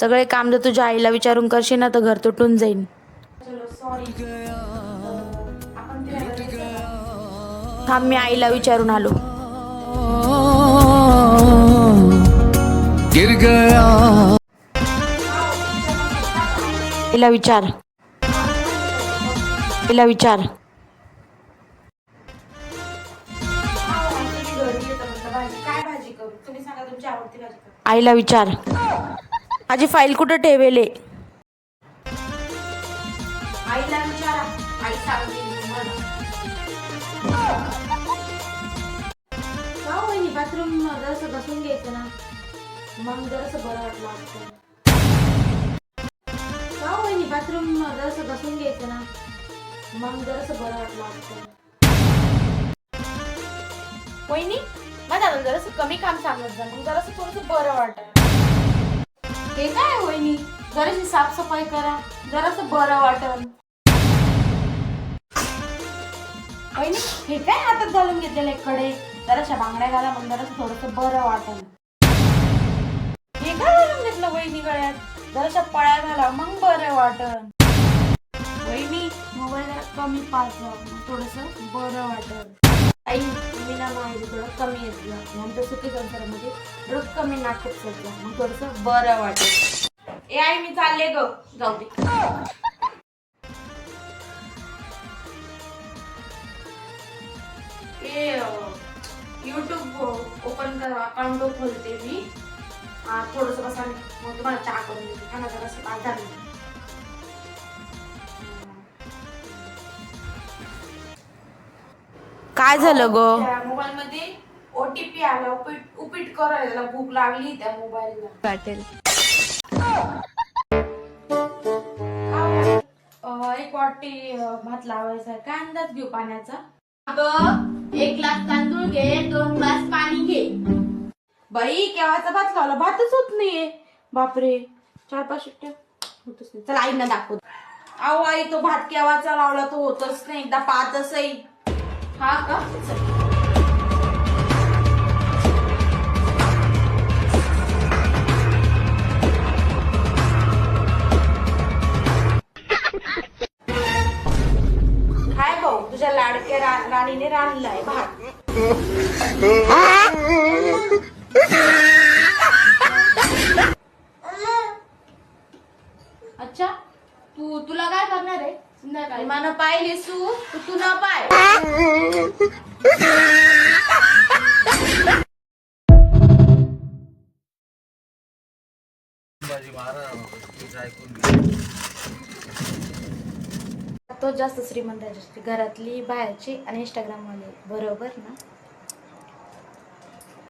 सगळे काम जर तुझ्या आईला विचारून करशील ना तर घर तुटून जाईन. थांब मी आईला विचारून आलो. तिला विचार. तिला विचार. आईला विचार. माझी फाईल कुठं ठेवेले? आईला विचारा. आई सांगते बाथरूम जरासं बसून घ्यायचं ना. मग जरासं बरं वाटलं असतं. का वहिनी बाथरूम जरासं बसून घ्यायचं ना. मग जरासं बरं वाटलं असतं. वहिनी माझ्या जरासं कमी काम सांगत जा. मग जरासं थोडंसं बरं वाटत हे काय वहिनी? जराशी साफसफाई करा. जरासं बरं वाटल वहिनी हे काय हातात घालून घेतलेले कडे? जराशा बांगड्या घाला मग जरासं थोडंसं बरं वाटल हे काय घालून घेतलं वहिनी गळ्यात? जराशा पळ्या घाला मग बरं वाटल वहिनी मोबाईल जरा कमी पाच थोडस बरं वाटल आई मी ना थोडं कमी येतलं आमच्या सुखी संसारामध्ये थोडं कमी नाटक करतो मग थोडस बरं वाटत ए आई मी चालले ग. जाऊ दे. यूट्यूब युट्यूब ओपन कर अकाउंट खोलते मी. थोडस बसा मग तुम्हाला चहा करून देते. का आधार कसं काय झालं ग? मोबाईल मध्ये ओटीपी आला उपीट उपीट करायला त्याला भूक लागली त्या मोबाईलला. वाटेल. अं, एक वाटी अं, भात लावायचा आहे. काय अंदाज घेऊ पाण्याचा? अगं एक ग्लास तांदूळ घे दोन ग्लास पाणी घे. बाई केव्हाचा भात लावला? भातच होत नाहीये. बापरे. चार पाच शिट्ट्या. होतच नाही. चला आईना दाखव अहो आई तो भात केव्हाचा लावला? तो होतच नाही. एकदा पाहतच आहे. हा का? चल. भाऊ तुझ्या लाडक्या रा- राणीने राणलाय भात. अच्छा तू तुला काय करणार आहे? संध्याकाळी. मला पाहिली सू तू तू ना पाय. तो जास्त श्रीमंत घरातली बाहेरची आणि इंस्टाग्राम वाले. बरोबर ना?